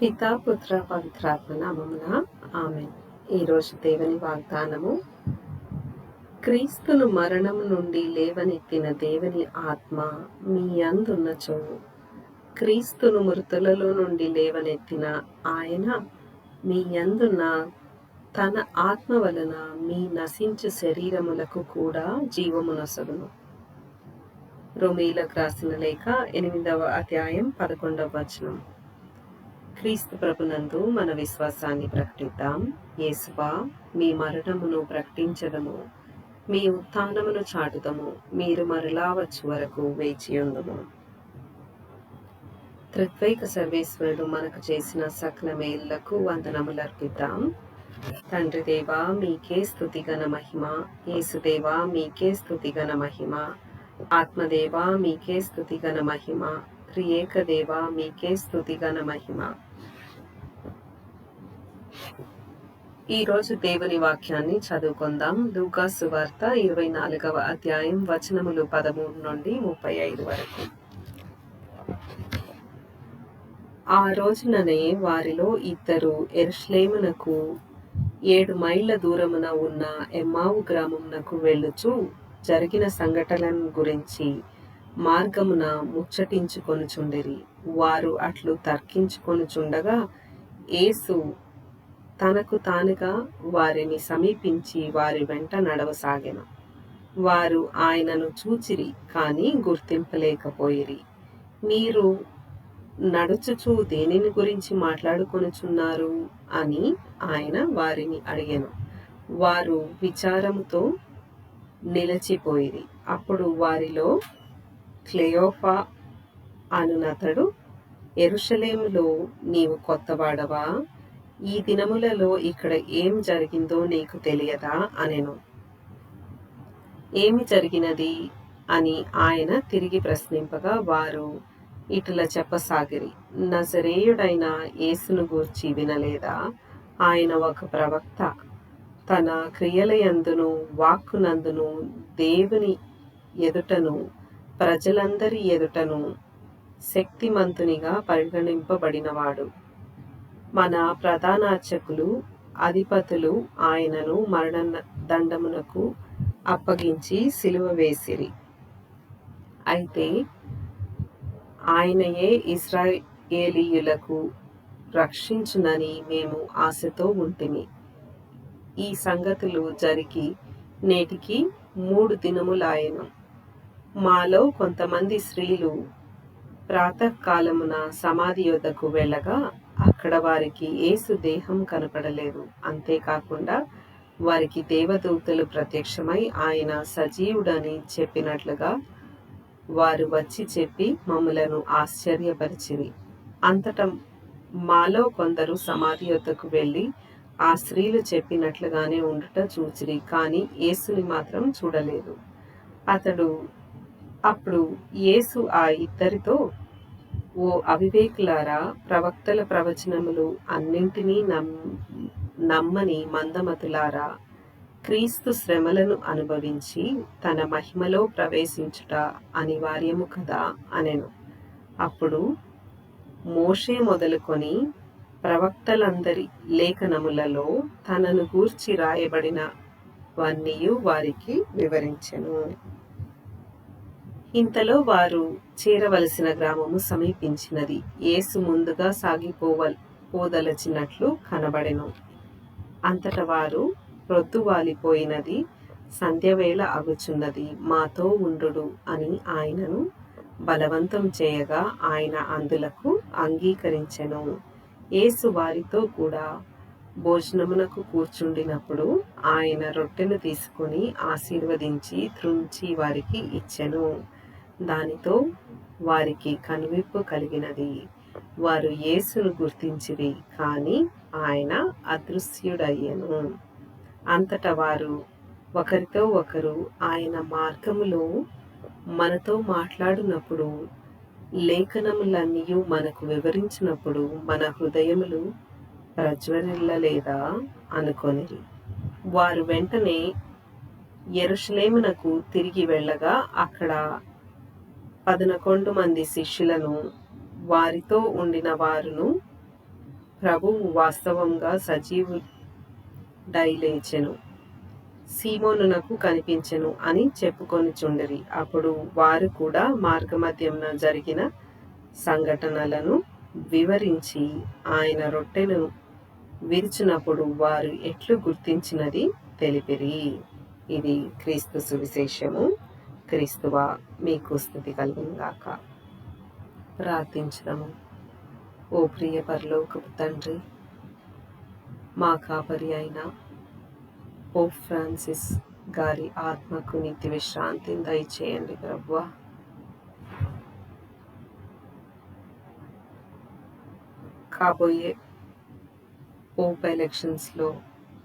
పితా పుత్ర పవిత్రాత్మ నామమున ఆమె ఈరోజు దేవుని వాగ్దానము క్రీస్తును మరణము నుండి లేవనెత్తిన దేవుని ఆత్మ మీ అందున్నచో క్రీస్తును మృతులలో నుండి లేవనెత్తిన ఆయన మీ అందున్న తన ఆత్మ వలన మీ నశించు శరీరములకు కూడా జీవమునసగును. రోమీలకు రాసిన లేఖ ఎనిమిదవ అధ్యాయం పదకొండవ వచనం. క్రీస్తు ప్రభునందు మన విశ్వాసాన్ని ప్రకటిద్దాం. యేసుబా మీ మరణమును ప్రకటించదము. మీ ఉత్థానమును చాటుదము. మీరు మరలా వచ్చు వరకు వేచి ఉందము. త్రిత్వైక సర్వేశ్వరుడు మనకు చేసిన సకల మేళ్ళకు వందనములు అర్పిద్దాం తండ్రి దేవా మీకే స్థుతిగణ మహిమ. యేసుదేవా మీకే స్థుతిగణ మహిమ. ఆత్మదేవా మీకే స్థుతిగణ మహిమ. త్రియేక దేవా మీకే స్థుతిగన మహిమ. ఈ రోజు దేవుని వాక్యాన్ని చదువుకుందాం. లూకా సువార్త ఇరవై నాలుగవ అధ్యాయం వచనములు పదమూడు నుండి ముప్పై ఐదు వరకు. ఆ రోజుననే వారిలో ఇద్దరు ఎరుష్లేమునకు ఏడు మైళ్ళ దూరమున ఉన్న ఎమ్మావు గ్రామమునకు వెళ్ళుచు జరిగిన సంఘటనలను గురించి మార్గమున ముచ్చటించుకొనుచుండిరి. వారు అట్లు తర్కించుకొనుచుండగా యేసు తనకు తానుగా వారిని సమీపించి వారి వెంట నడవసాగెను. వారు ఆయనను చూచిరి కానీ గుర్తింపలేకపోయిరి. మీరు నడుచుచూ దేనిని గురించి మాట్లాడుకొనుచున్నారు? అని ఆయన వారిని అడిగాను. వారు విచారముతో నిలిచిపోయిరి. అప్పుడు వారిలో క్లెయోఫా అనునతడు ఎరుషలేములో నీవు కొత్తవాడవా? ఈ దినములలో ఇక్కడ ఏం జరిగిందో నీకు తెలియదా? అనెను. ఏమి జరిగినది? అని ఆయన తిరిగి ప్రశ్నింపగా వారు ఇటుల చెప్పసాగిరి నజరేయుడైన యేసును గూర్చి వినలేదా? ఆయన ఒక ప్రవక్త. తన క్రియలయందును వాక్కునందును దేవుని ఎదుటను ప్రజలందరి ఎదుటను శక్తిమంతునిగా పరిగణింపబడినవాడు. మన ప్రధానార్చకులు అధిపతులు ఆయనను మరణ దండమునకు అప్పగించి సిలువ వేసిరి. అయితే ఆయనయే ఇస్రాయేలీయులకు రక్షించునని మేము ఆశతో ఉంటిమి. ఈ సంగతులు జరిగి నేటికి మూడు దినములాయను మాలో కొంతమంది స్త్రీలు ప్రాతకాలమున సమాధి యొద్దకు వెళ్ళగా అక్కడ వారికి ఏసు దేహం కనపడలేదు. అంతేకాకుండా వారికి దేవదూతలు ప్రత్యక్షమై ఆయన సజీవుడని చెప్పినట్లుగా వారు వచ్చి చెప్పి మమ్మలను ఆశ్చర్యపరిచిరి. అంతట మాలో కొందరు సమాధి యొద్దకు వెళ్ళి ఆ స్త్రీలు చెప్పినట్లుగానే ఉండుట చూచిరి కానీ యేసుని మాత్రం చూడలేదు. అతడు అప్పుడు యేసు ఆ ఇద్దరితో ఓ అవివేకులారా ప్రవక్తల ప్రవచనములు అన్నింటినీ నమ్ నమ్మని మందమతులారా క్రీస్తు శ్రమలను అనుభవించి తన మహిమలో ప్రవేశించుట అనివార్యము కదా? అనెను. అప్పుడు మోషే మొదలుకొని ప్రవక్తలందరి లేఖనములలో తనను గూర్చి రాయబడినవన్నీ వారికి వివరించెను. ఇంతలో వారు చేరవలసిన గ్రామము సమీపించినది. యేసు ముందుగా సాగిపోవల్ పోదలచినట్లు కనబడెను. అంతట వారు రొద్దువాలిపోయినది సంధ్యవేళ అగుచున్నది మాతో ఉండు అని ఆయనను బలవంతం చేయగా ఆయన అందులకు అంగీకరించెను. యేసు వారితో కూడా భోజనమునకు కూర్చుండినప్పుడు ఆయన రొట్టెను తీసుకొని ఆశీర్వదించి త్రుంచి వారికి ఇచ్చెను. దానితో వారికి కనువిప్పు కలిగినది. వారు యేసును గుర్తించిరి కానీ ఆయన అదృశ్యుడయ్యను. అంతటా వారు ఒకరితో ఒకరు ఆయన మార్గములో మనతో మాట్లాడినప్పుడు లేఖనములన్నీ మనకు వివరించినప్పుడు మన హృదయములు ప్రజ్వరిల్లలేదా అనుకొనిరి. వారు వెంటనే ఎరుషలేమునకు తిరిగి వెళ్ళగా అక్కడ పదనకొండు మంది శిష్యులను వారితో ఉండిన వారును ప్రభువు వాస్తవంగా సజీవు డైలేచెను సీమోనునకు కనిపించెను అని చెప్పుకొని చుండరి అప్పుడు వారు కూడా మార్గమధ్యంన జరిగిన సంఘటనలను వివరించి ఆయన రొట్టెను విరిచినప్పుడు వారు ఎట్లు గుర్తించినది తెలిపిరి. ఇది క్రీస్తు సువిశేషము. క్రీస్తువా మీకు స్థుతి కలుగునుగాక ప్రార్థించడము. ఓ ప్రియ పరలోకపు తండ్రి మా కాపరి అయిన ఓ ఫ్రాన్సిస్ గారి ఆత్మకు నిత్య విశ్రాంతిని దయచేయండి ప్రభువా. కాబోయే పోప్ ఎలక్షన్స్లో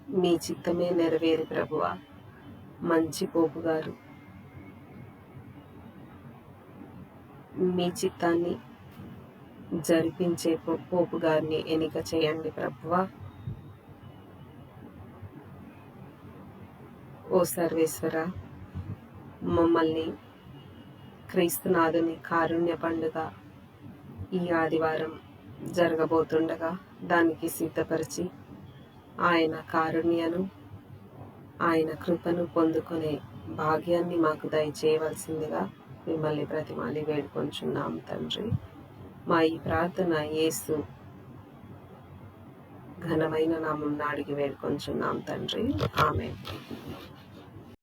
మీ చిత్తమే నెరవేరి ప్రభువా. మంచి పోపు గారు మీ చిత్తాన్ని జరిపించే పోపు గారిని ఎన్నిక చేయండి ప్రభువా. ఓ సర్వేశ్వర మమ్మల్ని క్రీస్తునాథుని కారుణ్య పండుగ ఈ ఆదివారం జరగబోతుండగా దానికి సిద్ధపరిచి ఆయన కారుణ్యను ఆయన కృపను పొందుకునే భాగ్యాన్ని మాకు దయచేయవలసిందిగా మిమ్మల్ని ప్రతిమాలి వేడుకొంచున్నాం తండ్రి. మా ఈ ప్రార్థన యేసు ఘనమైన నామం నాడికి వేడుకొంచున్నాం తండ్రి. ఆమె